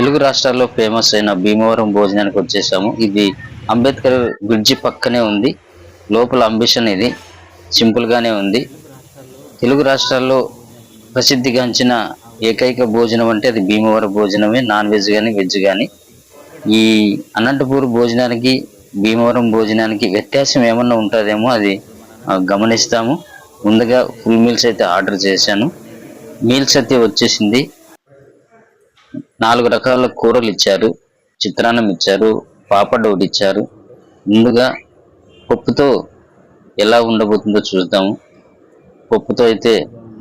తెలుగు రాష్ట్రాల్లో ఫేమస్ అయిన భీమవరం భోజనానికి వచ్చేసాము. ఇది అంబేద్కర్ బ్రిడ్జి పక్కనే ఉంది. లోపల అంబిషన్ ఇది. సింపుల్గానే ఉంది. తెలుగు రాష్ట్రాల్లో ప్రసిద్ధిగాంచిన ఏకైక భోజనం అంటే అది భీమవరం భోజనమే. నాన్ వెజ్ కానీ వెజ్ కానీ ఈ అనంతపూర్ భోజనానికి భీమవరం భోజనానికి వ్యత్యాసం ఏమన్నా ఉంటుందేమో అది గమనిస్తాము. ముందుగా ఫుల్ మీల్స్ అయితే ఆర్డర్ చేశాను. మీల్స్ అయితే వచ్చేసింది. నాలుగు రకాల కూరలు ఇచ్చారు. చిత్రాన్నం ఇచ్చారు. పాపడ్ ఒకటి ఇచ్చారు. ముందుగా పప్పుతో ఎలా ఉండబోతుందో చూద్దాము పప్పుతో అయితే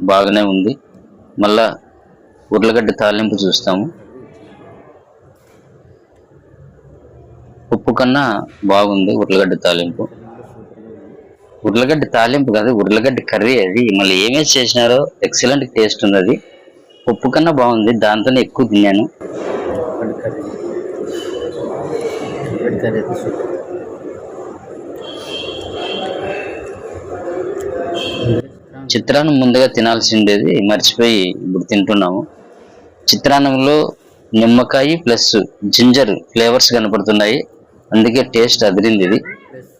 బాగానే ఉంది. మళ్ళా ఉర్లగడ్డ తాలింపు చూస్తాము. ఉప్పు కన్నా బాగుంది ఉర్లగడ్డ తాలింపు. ఉర్లగడ్డ తాలింపు కాదు ఉర్లగడ్డ కర్రీ అది. మళ్ళీ ఏమేసి చేసినారో ఎక్సలెంట్ టేస్ట్ ఉంది అది పప్పు కన్నా బాగుంది. దాంతోనే ఎక్కువ తిన్నాను. చిత్రాన్నం ముందుగా తినాల్సి ఉండేది మర్చిపోయి ఇప్పుడు తింటున్నాము. చిత్రాన్నంలో నిమ్మకాయ ప్లస్ జింజర్ ఫ్లేవర్స్ కనపడుతున్నాయి. అందుకే టేస్ట్ అదిరింది ఇది ప్లస్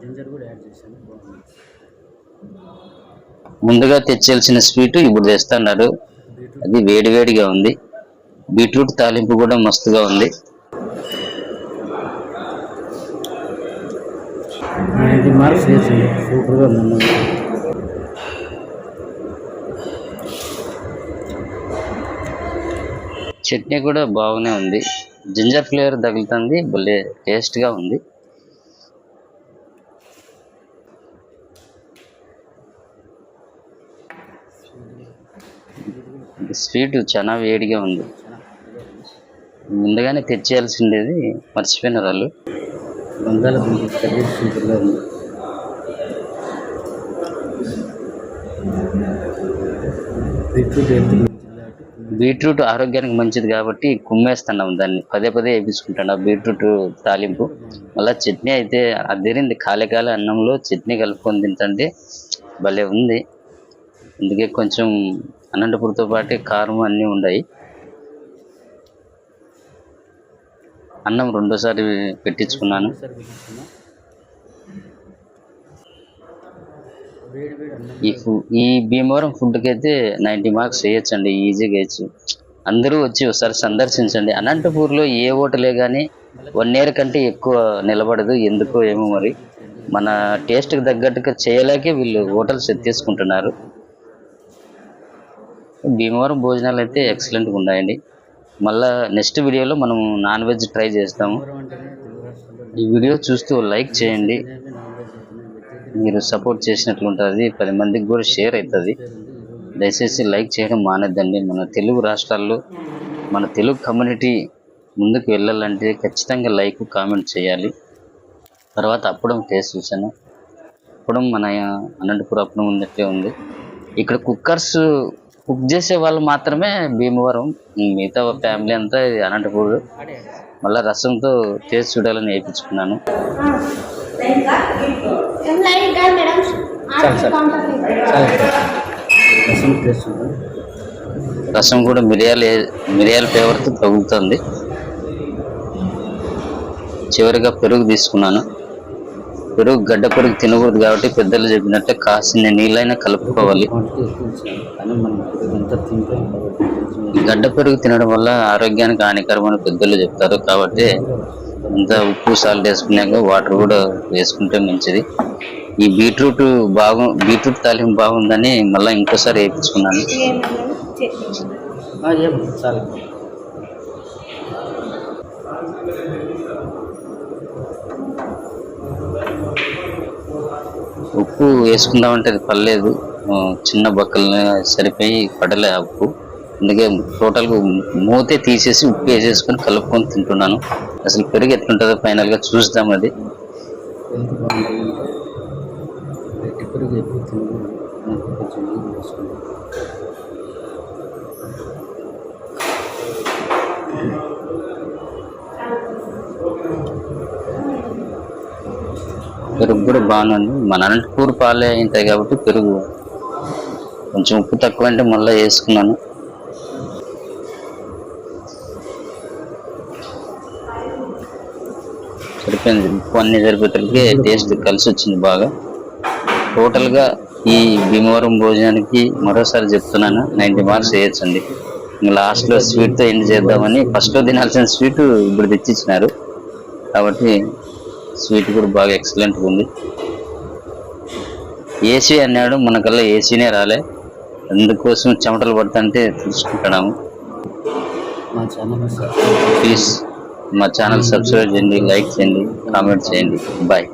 జింజర్ కూడా యాడ్ చేశాను బాగుంది ముందుగా తెచ్చేయాల్సిన స్వీట్ ఇప్పుడు తెస్తున్నారు. అది వేడివేడిగా ఉంది. బీట్రూట్ తాలింపు కూడా మస్తుగా ఉంది. చట్నీ కూడా బాగానే ఉంది. జింజర్ ఫ్లేవర్ తగులుతుంది. భలే టేస్ట్గా ఉంది. స్వీట్ చాలా వేడిగా ఉంది. ముందుగానే తెచ్చేయాల్సిండేది మర్చిపోయినారు వాళ్ళు. బంగాళదుంప కర్రీ సూపర్గా ఉంది. బీట్రూట్ ఆరోగ్యానికి మంచిది కాబట్టి కుమ్మేస్తున్నాం దాన్ని. పదే పదే వేపించుకుంటాను ఆ బీట్రూట్ తాలింపు. మళ్ళీ చట్నీ అయితే అదిరింది. ఖాళీ ఖాళీ అన్నంలో చట్నీ కలుపుకొని తింటుంటే భలే ఉంది. అందుకే కొంచెం అనంతపురంతో పాటే కారం అన్నీ ఉన్నాయి అన్నం రెండోసారి పెట్టించుకున్నాను. ఈ ఫు ఈ భీమవరం ఫుడ్కి అయితే నైంటీ మార్క్స్ వేయచ్చండి ఈజీగా వేయచ్చు. అందరూ వచ్చి ఒకసారి సందర్శించండి. అనంతపూర్లో ఏ హోటలే కానీ వన్ ఇయర్ కంటే ఎక్కువ నిలబడదు ఎందుకో ఏమో మరి. మన టేస్ట్కి తగ్గట్టుగా చేయలేకే వీళ్ళు హోటల్స్ ఎత్తేసుకుంటున్నారు. భీమవరం భోజనాలు అయితే ఎక్సలెంట్గా ఉన్నాయండి. మళ్ళా నెక్స్ట్ వీడియోలో మనం నాన్ వెజ్ ట్రై చేస్తాము. ఈ వీడియో చూస్తూ లైక్ చేయండి. మీరు సపోర్ట్ చేసినట్లు ఉంటుంది పది మందికి కూడా షేర్ అవుతుంది దయచేసి లైక్ చేయడం మానేద్దండి. మన తెలుగు రాష్ట్రాల్లో మన తెలుగు కమ్యూనిటీ ముందుకు వెళ్ళాలంటే ఖచ్చితంగా లైక్ కామెంట్ చేయాలి. తర్వాత అప్పడం టేస్ట్ చూశాను. అప్పడం మన అనంతపురం అప్పడం ఉన్నట్టే ఉంది. ఇక్కడ కుక్కర్స్ కుక్ చేసే వాళ్ళు మాత్రమే భీమవరం మిగతా ఫ్యామిలీ అంతా ఇది అనంతపూర్. మళ్ళీ రసంతో టేస్ట్ చూడాలని వేయించుకున్నాను. ఉంది రసం కూడా మిరియాల మిరియాల ఫ్లేవర్తో తగులుతుంది. చివరిగా పెరుగు తీసుకున్నాను. పెరుగు గడ్డ పెరుగు తినకూడదు కాబట్టి పెద్దలు చెప్పినట్టే కాసిన నీళ్ళైనా కలుపుకోవాలి. గడ్డ పెరుగు తినడం వల్ల ఆరోగ్యానికి హానికరమని పెద్దలు చెప్తారు కాబట్టి అంత ఉప్పు సాల్ట్ వేసుకున్నాక వాటర్ కూడా వేసుకుంటే మంచిది. ఈ బీట్రూట్ బాగు బీట్రూట్ తాలింపు బాగుందని మళ్ళీ ఇంకోసారి వేయించుకున్నాను. చాలు. ఉప్పు వేసుకుందామంటే అది పర్లేదు. చిన్న బక్కలనే సరిపోయి పడలే ఉప్పు. అందుకే టోటల్గా మూతే తీసేసి ఉప్పు వేసేసుకొని కలుపుకొని తింటున్నాను. అసలు పెరుగు ఎట్లుంటుందో ఫైనల్గా చూద్దాం అది. పెరుగు ఎక్కువ తినకూడదు మనకు కొంచెం నీళ్ళు వేసుకుంటాం పెరుగు కూడా బాగానే ఉంది. మన అనంతపూర్ పాలే ఉంటాయి కాబట్టి పెరుగు కొంచెం ఉప్పు తక్కువ అంటే మళ్ళీ వేసుకున్నాను. సరిపోయింది. ఉప్పు అన్ని సరిపోయేసరికి టేస్ట్ కలిసి వచ్చింది బాగా. టోటల్గా ఈ భీమవరం భోజనానికి మరోసారి చెప్తున్నాను. నైన్టీ మార్క్స్ వేయచ్చండి. ఇంకా లాస్ట్లో స్వీట్తో ఎండ్ చేద్దామని ఫస్ట్లో తినాల్సిన స్వీట్ ఇప్పుడు తెచ్చిచ్చినారు. కాబట్టి స్వీట్ కూడా బాగా ఎక్సలెంట్గా ఉంది. ఏసీ అన్నాడు మనకల్లా ఏసీనే రాలే. అందుకోసం చెమటలు పడుతుంటే తెలుసుకుంటున్నాము ప్లీజ్ మా ఛానల్ సబ్స్క్రైబ్ చేయండి లైక్ చేయండి కామెంట్ చేయండి. బాయ్